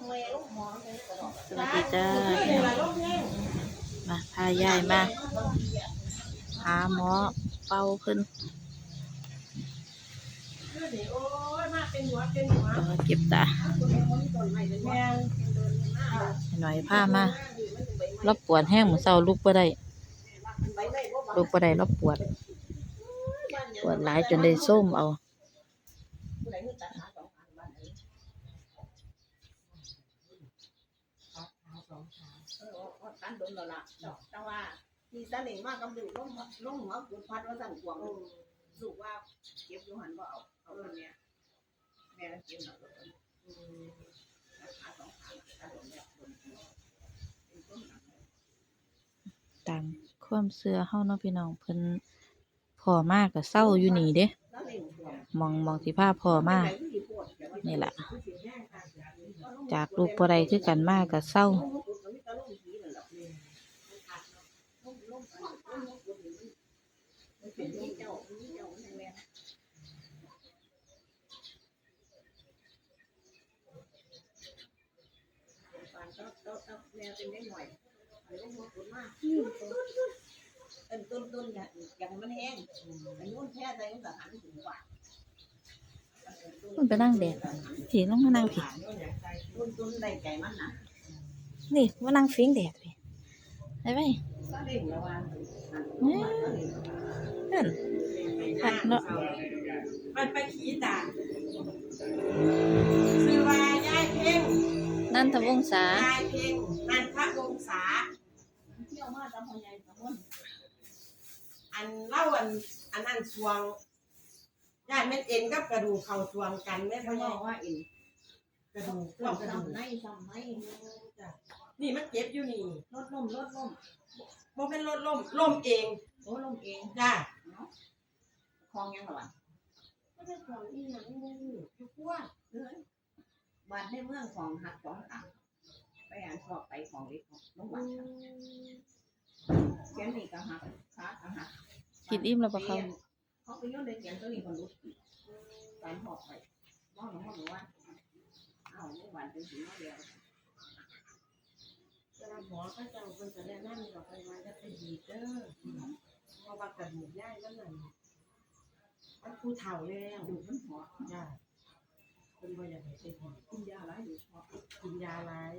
สวัสดีจ้ามาพายายมา หาหมอเป่าเพิ่นก็เก็บตาหน่อยผ้ามารับปวดแห้งเหมือนเศร้าลุกบ่ได้ลุกบ่ได้รับปวด ปวดหลายจนได้ส้มเอา กันโดนแล้วล่ะแต่ว่ามีตาเหล่งมากกับดูล้มล้มหัวปวดพัดว่าสั่นกวางลูกว่าเก็บอยู่หันก็เอาเอาคนเนี้ยแม่เก็บหนักเลยขาสองขาขาโดนเนี่ยโดนเป็นต้นหนักตามความเชื่อเฮาเนาะพี่น้องเพิ่นพ่อมากก็เศร้าอยู่นี่เด้ตาเหล่งกวางมองมองสิพาพ่อมานี่แหละจากลูกบ่ได้คือกันมากก็เศร้า ต้นต้นต้นอย่างอย่างมันแห้งอันนู้นแค่ใจมันก็หันถึงกว่ามันไปนั่งแดดผีลงมานั่งผีต้นต้นได้ใจมันนะนี่มานั่งฟิงแดดพี่ได้ไหมเหล่งแล้วว่านั่นหักเนาะมันไปขี่ตาซื้อว่ายายเพ่ง นั่นทวงศายายเพ่งนันทะวงศาเที่ยวมาจำพยายสมุนอันเล่าอันอันนั้นสวงยายเม็ดเอ็นกับกระดูกเข่าสวงกันแม่พ่อใหญ่ว่าเอ็นกระดูกกับกระดูกทำในทำในนี่มันเจ็บอยู่นี่ลดลมลดลมโมเป็นรถล่มล่มเองโอ้ลมเองจ้าคลองยังหรอวะไม่ได้ของอีหยังเลยอยู่กว่าเลย บ้านในเมืองของหักสองขังไปอ่านสอบไปของเล็กของน้องบ้านเขียนนี่ก็หักขาก็หักกินอิ่มแล้วปะเขาเขาไปย้อนเดินเขียนตัวนี้คนรู้การหอบไปมองหนูมองหนูว่าเอาในบ้านเป็นสีน้อยเดียวเวลาหมอก็จะเอาคนจะแนะนำเราไปว่าจะไปดีเด้อเพราะว่ากระดูกย่ายมันนั่นมันผู้เฒ่าแล้วดูมันหอบจ้า เป็นบ่อยากให้เป็นหมอกินยาหลายอยู่หอบกินยาหลาย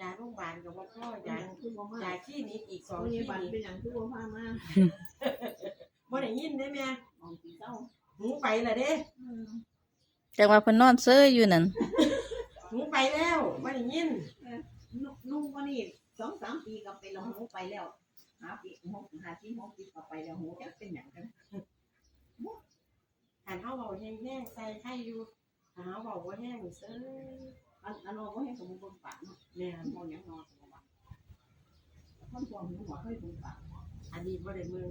ยาโรงพยาบาลกับว่าพ่อยาคือบ่มายาที่นี้อีกสองโรงพที่ยาบาลนี้เป็นอย่างคือบ่พามาบ่ได้ยินได้แม่มองสีเศร้าหูไปและเด้จังว่าเพิ่นนอนเซ้ออยู่นั่นหูไปแล้วบ่ได้ยินนุ่งวันนี้สองสามปีก็ไปลองหูไปแล้วหาปีหกหาที่หกปีก็ไปแล้วหูจะเป็นอย่างกันหั นเฮาเว้าแห้งๆใส่ไข่อยู่ถ้าเฮาเว้าบ่แห้งเซ้ออันอันนอก็ให้สมบูรณ์ปากเนาะแม่นมองยังนอนสมบูรณ์มันตัวหูหัวให้สมบูรณ์ปากอันนี้บ่ได้มือ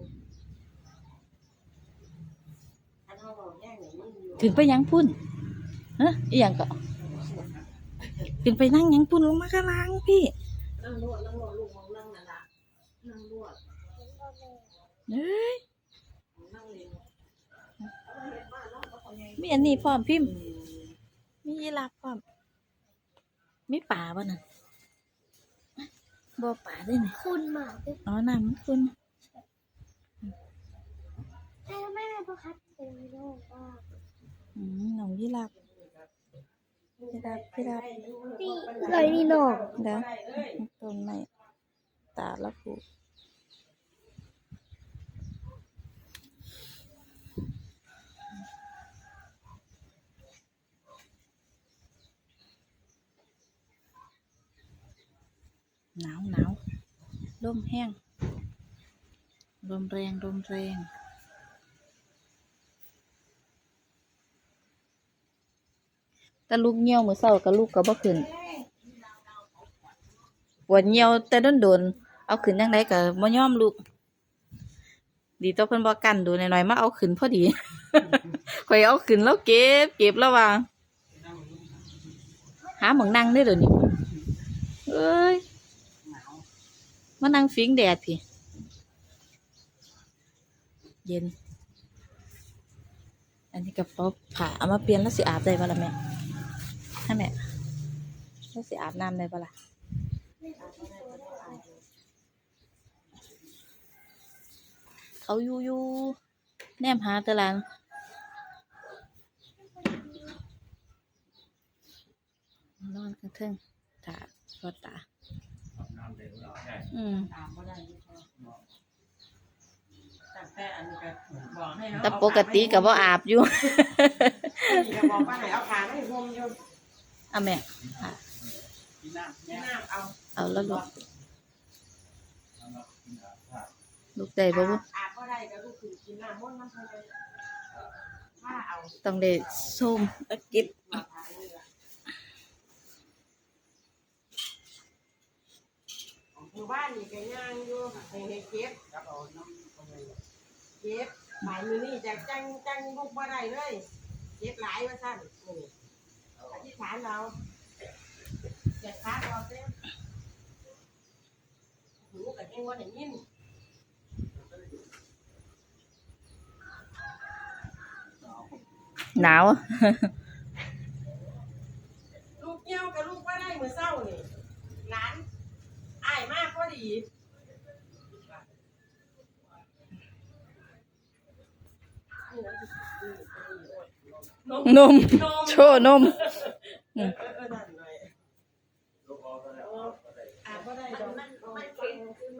อันเฮาเว้าแห้งอย่างมึงอยู่ขึ้นไปหยังพุ่นฮะอีหยังก็ขึ้นไปนั่งหยังพุ่นลงมาข้างล่างพี่นั่งนวดนั่งนวดลูกมองนั่งนั่นละนั่งนวดเอ้ย นั่งเล่นเอาเห็นว่าน้องก็พอใหญ่ มีอันนี้พร้อมพิมพ์มียีราฟพร้อมมีป่าบ่นั่นบ่ป่าด้วยนี่คุณหมาเป็นอ๋อน้ำมันคุณใช่แม่พ่อคัดเป็นโรคว่าอืมน้องยีราฟยีราฟยีราฟนี่เลยนี่นอกเด้อต้นไม้ตาละผู หนาวหนาวลมแห้งลมแรงลมแรงแต่ลูกเหี่ยวมือเศร้ากับลูกก็บ่ขึ้นปวดเหี่ยวแต่โดนโดนๆเอาขึ้นยังไงก็บ่ยอมลูก ดีตัวเพิ่นบ่กันดูหน่อยๆมาเอาขึ้นพอดีข่อยเอาขึ้นแล้วเก็บ เก็บแล้วว่าหาหมองนั่งได้อเดี๋ยวนี้เอ้ย มานั่งฟิงแดดพี่ เย็น อันนี้กระเป๋าผ้าเอามาเปลี่ยนแล้วสิอาบได้บ่ล่ะแม่ให้แม่แล้วสิอาบน้ำได้ปะล่ะเขาอยู่อยู่แนมหาตะลานนอนกันเทิงตาก็ตา อืมตามบ่ได้อยู่ค่ะตั้งแต่อันนี้ก็บอกให้เฮาแต่ปกติก็บ่อาบอยู่ นี่ก็บอกว่าให้เอาขาให้ห่มอยู่อะแม่ กินน้ำกินน้ำเอาเอาแล้วลูกลูกได้บ่บุอาบบ่ได้ก็ลูกขึ้นกินน้ำมนต์มันเท่านั้นถ้าเอาต้องได้ส้มเอาเก็บมาทานนี่ล่ะ หมู่บ้านนี่ก็ย่างอยู่ให้ให้เก็บเก็บหมายมือนี่จะจังจังบุกบ่ได้เลยเก็บหลายว่าซั่นนี่อธิษฐานเราเจ็บขาออกเด้อหูก็ยังบ่ได้ยินหนาว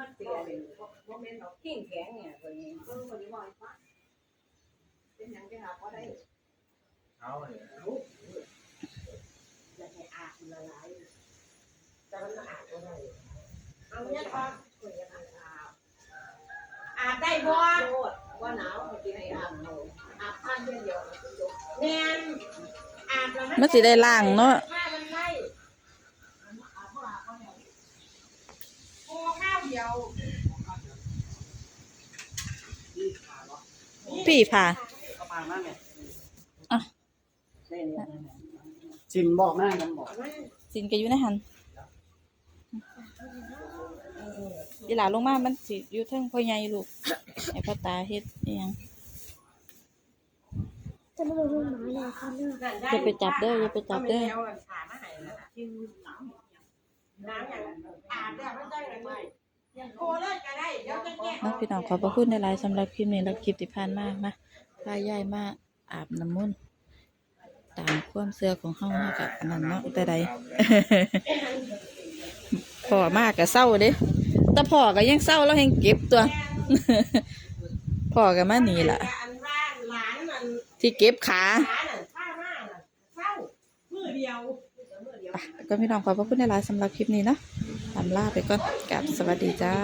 นเสียเลยบ่แม่นดอกขิงแข็งเนี่ยตัวนี้เออคนนี้บ่อยฟ้าเป็นหยังที่หาบ่ได้จะให้อาบละลายแต่มันอาบก็ได้ เอาเนี่ยก่อนอาบได้บ่โคตรว่าหนาวเขาสิให้อาบเอาอาบพันเดียวเดียวแม่นอาบแล้วมันสิได้ล้างเนาะถ้ามันไล่โอ้ข้าวเดียวพี่ผ่าก็ปามาเนี่ยอะจิมบอกแม่กันบอกสินก็อยู่ในหัน อีหลาลงมา มันสิอยู่เทิงพ่อใหญ่ลูกไอ้พ่อตาเฮ็ดอิหยังจะไม่รู้เรื่องหมาเลยค่ะเนอะอย่าไปจับเด้ออย่าไปจับเด้อน้ำอย่างอาบแล้วไม่ได้เลยโคเลยก็ได้เดี๋ยวจะแก้น้องพี่น้องขอบพระคุณในไลน์สำหรับคลิปนี้และคลิปที่ผ่านมามาพาย่ายมาอาบน้ำมนต์ตามความเชื่อของเฮาเนาะกะอันนั้นเนาะแต่ใดพ่อมากก็เศร้าเด้ แต่พ่อก็ยังเศร้าแล้วยังเก็บตัว พ่อก็มานี่ล่ะ อันว่าหลานมันที่เก็บขาหลานน่ะข้ามากน่ะเศร้ามือเดียวมือเดียวก็พี่น้องขอบพระคุณในไลน์สำหรับคลิปนี้นะลำลาไปก่อนกับสวัสดีจ้า